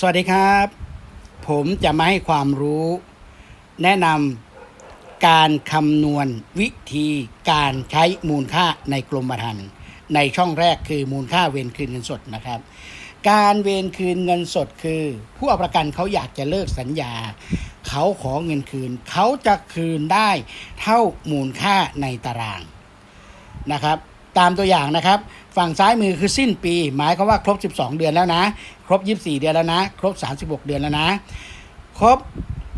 สวัสดีครับ ผมจะมาให้ความรู้ แนะนำการคำนวณวิธีการใช้มูลค่าในกรมธรรม์ในช่องแรกคือมูลค่าเวรคืนเงินสดนะครับ การเวรคืนเงินสดคือ ผู้เอาประกันเขาอยากจะเลิกสัญญา เขาขอเงินคืน เขาจะคืนได้เท่ามูลค่าในตารางนะครับ ตามตัวอย่างนะครับ ฝั่งซ้ายมือคือสิ้นปี หมายความว่าครบ 12 เดือนแล้วนะ ครบ 24 เดือนแล้วนะ ครบ 36 เดือนแล้วนะ ครบ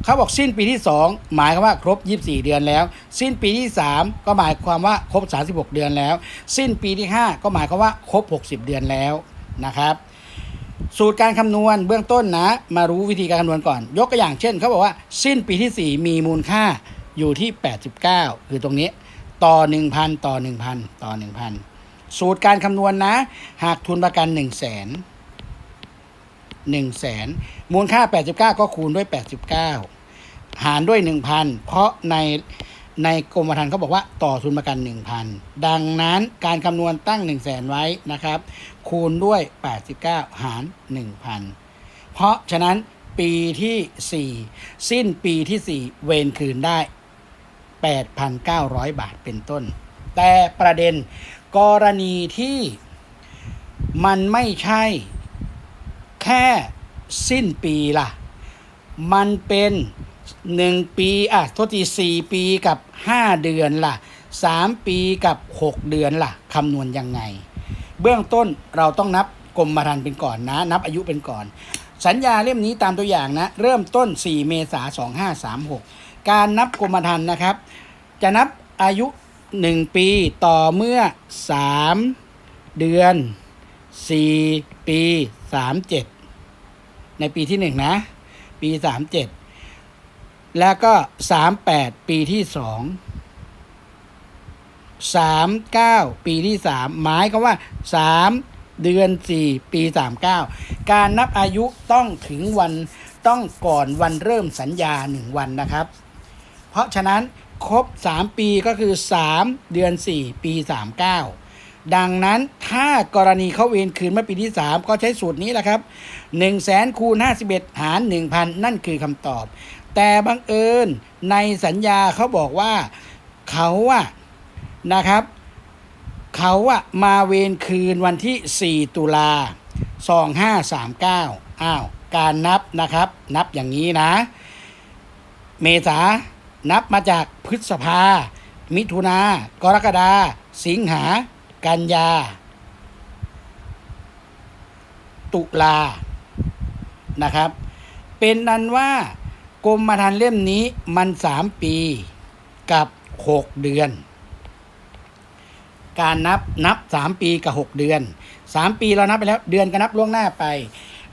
เขาบอกสิ้นปีที่ 2 หมายความว่าครบ 24 เดือนแล้ว สิ้นปีที่ 3 ก็หมายความว่าครบ 36 เดือนแล้ว สิ้นปีที่ 5 ก็หมายความว่าครบ 60 เดือนแล้วนะครับ สูตรการคำนวณเบื้องต้นนะ มารู้วิธีการคำนวณก่อน ยกตัวอย่างเช่นเขาบอกว่า สิ้นปีที่ 4 มีมูลค่าอยู่ที่ 89 คือตรงนี้ ต่อ 1,000 ต่อ 1,000 ต่อ 1,000 สูตรการคำนวณนะ หากทุนประกัน 1 0 0 0 0แสน1 0 0 0 0แสนมูลค่า 89 ก็คูณด้วย 89 หารด้วย 1,000 เพราะในในกรมธรรม์เขาบอกว่าต่อทุนประกัน 1,000 ดังนั้นการคำนวณตั้ง 1 0 0 0 0แสนไว้นะครับ คูณด้วย 89 หาร 1,000 เพราะฉะนั้นปีที่ 4 สิ้นปีที่ 4 เวนคืนได้ 8,900 บาทเป็นต้น แต่ประเด็นกรณีที่มันไม่ใช่แค่สิ้นปีล่ะ มันเป็นหนึ่งปี อะโทษทีสี่ปีกับห้าเดือนล่ะสามปีกับหกเดือนล่ะคำนวณยังไง เบื้องต้นเราต้องนับกรมธรรม์เป็นก่อนนะ นับอายุเป็นก่อน สัญญาเล่มนี้ตามตัวอย่างนะ เริ่มต้น 4 เมษายน 2536 การนับกรมธรรม์นะครับ จะนับอายุ 1 ปีต่อเมื่อ 3 เดือน 4 ปี 37 ในปีที่ 1 นะ ปี 37 แล้วก็ 38 ปีที่ 2 39 ปีที่ 3 หมายก็ว่า 3 เดือน 4 ปี 39 การนับอายุต้องถึงวันต้องก่อนวันเริ่มสัญญา 1 วันนะครับ เพราะฉะนั้นครบ 3 ปีก็คือ 3 เดือน 4 ปี 39 ดังนั้นถ้ากรณีเขาเวนคืนเมื่อปีที่ 3 ก็ใช้สูตรนี้แหละครับ 1 0 0 0 0แสนคูณ51 หาร 1,000 นั่นคือคำตอบ แต่บังเอิญในสัญญาเขาบอกว่าเขาอะนะครับ เขาอะมาเวนคืนวันที่ 4 ตุลา 2539 อ้าว การนับนะครับ นับอย่างนี้นะ เมษา นับมาจากพฤษภา มิถุนา กรกฎา สิงหา กันยา ตุลา นะครับ เป็นนั้นว่ากรมธรรม์เล่มนี้มันสามปีกับหกเดือน การนับนับสามปีกับหกเดือนสามปีเรานับไปแล้วเดือนก็นับล่วงหน้าไป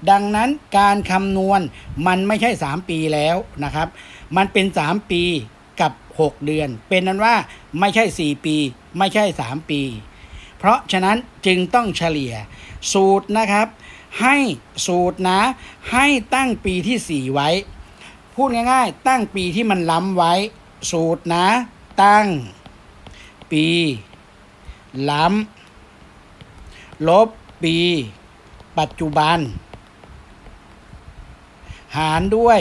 ดังนั้นการคำนวณมันไม่ใช่สามปีแล้วนะครับ มันเป็นสามปีกับหกเดือน เป็นนั้นว่าไม่ใช่สี่ปี ไม่ใช่สามปี เพราะฉะนั้นจึงต้องเฉลี่ยสูตรนะครับ ให้สูตรนะ ให้ตั้งปีที่ 4 ไว้ พูดง่ายๆ ตั้งปีที่มันล้ำไว้ สูตรนะ ตั้งปี ล้ำ ลบปี ปัจจุบัน หารด้วย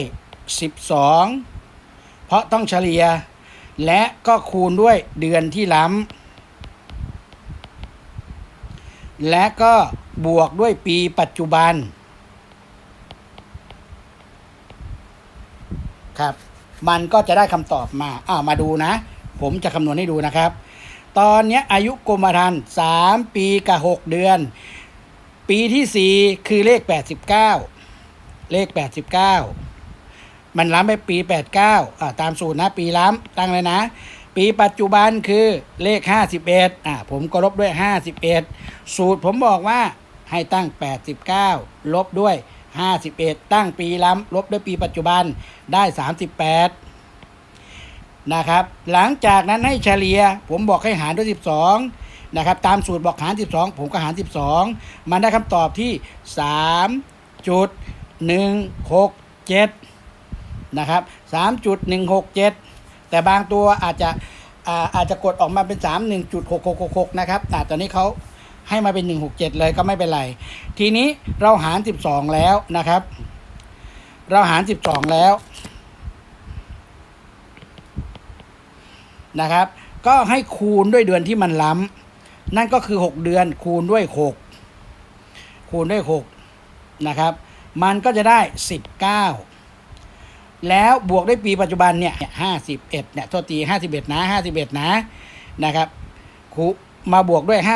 12 เพราะต้องเฉลี่ย และก็คูณด้วยเดือนที่ล้ำ และก็บวกด้วยปีปัจจุบัน ครับ มันก็จะได้คำตอบมา อ้าว มาดูนะ ผมจะคำนวณให้ดูนะครับ ตอนนี้อายุกรมธรรม์สามปีกับหกเดือน ปีที่สี่คือเลขแปดสิบเก้าเลขแปดสิบเก้ามันล้ำไปปีแปดเก้าอ่าตามสูตรนะ ปีล้ำตั้งเลยนะ ปีปัจจุบันคือเลขห้าสิบเอ็ดอ่าผมก็ลบด้วยห้าสิบเอ็ดสูตรผมบอกว่าให้ตั้งแปดสิบเก้าลบด้วยห้าสิบเอ็ดตั้งปีล้ำลบด้วยปีปัจจุบันได้สามสิบแปด นะครับ หลังจากนั้นให้เฉลี่ย ผมบอกให้หารด้วย 12 นะครับ ตามสูตรบอกหาร 12 ผมก็หาร 12 มันได้คำตอบที่ 3.167 นะครับ 3.167 แต่บางตัวอาจจะอาอาจจะกดออกมาเป็น 31.6666 นะครับแต่ตอนนี้เขาให้มาเป็น 167 เลยก็ไม่เป็นไร ทีนี้เราหาร 12 แล้วนะครับ เราหาร 12 แล้ว นะครับ ก็ให้คูณด้วยเดือนที่มันล้ำนั่นก็คือ 6 เดือนคูณด้วย 6 คูณด้วย6นะครับ มันก็จะได้ 19 แล้วบวกด้วยปีปัจจุบันเนี่ย51เอ็ดเนี่ยโทษที51นะ51นะนะครับคูมาบวกด้วย51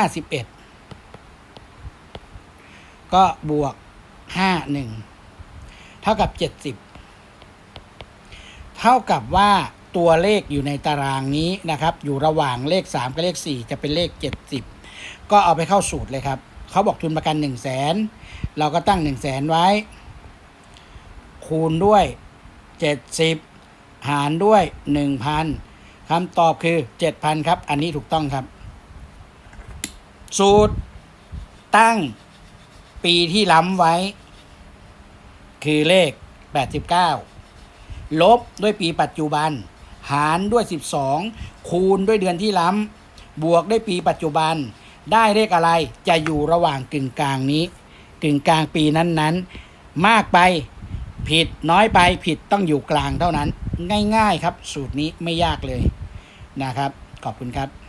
ก็บวก51เท่ากับ70เท่ากับว่า ตัวเลขอยู่ในตารางนี้นะครับ อยู่ระหว่างเลข 3 กับเลข 4 จะเป็นเลข 70 ก็เอาไปเข้าสูตรเลยครับ เขาบอกทุนประกัน 1 0 0 0 0แสนเราก็ตั้ง 1 0 0 0 0แสนไว้ คูณด้วย 70 หารด้วย 1,000 คำตอบคือ 7,000 ครับ อันนี้ถูกต้องครับ สูตรตั้งปีที่ล้ำไว้ คือเลข 89 ลบด้วยปีปัจจุบัน หารด้วย 12 คูณด้วยเดือนที่ล้ำบวกด้วยปีปัจจุบัน ได้เลขอะไรจะอยู่ระหว่างกึ่งกลางนี้ กึ่งกลางปีนั้นๆ มากไปผิดน้อยไปผิดต้องอยู่กลางเท่านั้น ง่าย ๆ ครับ สูตรนี้ไม่ยากเลยนะครับ ขอบคุณครับ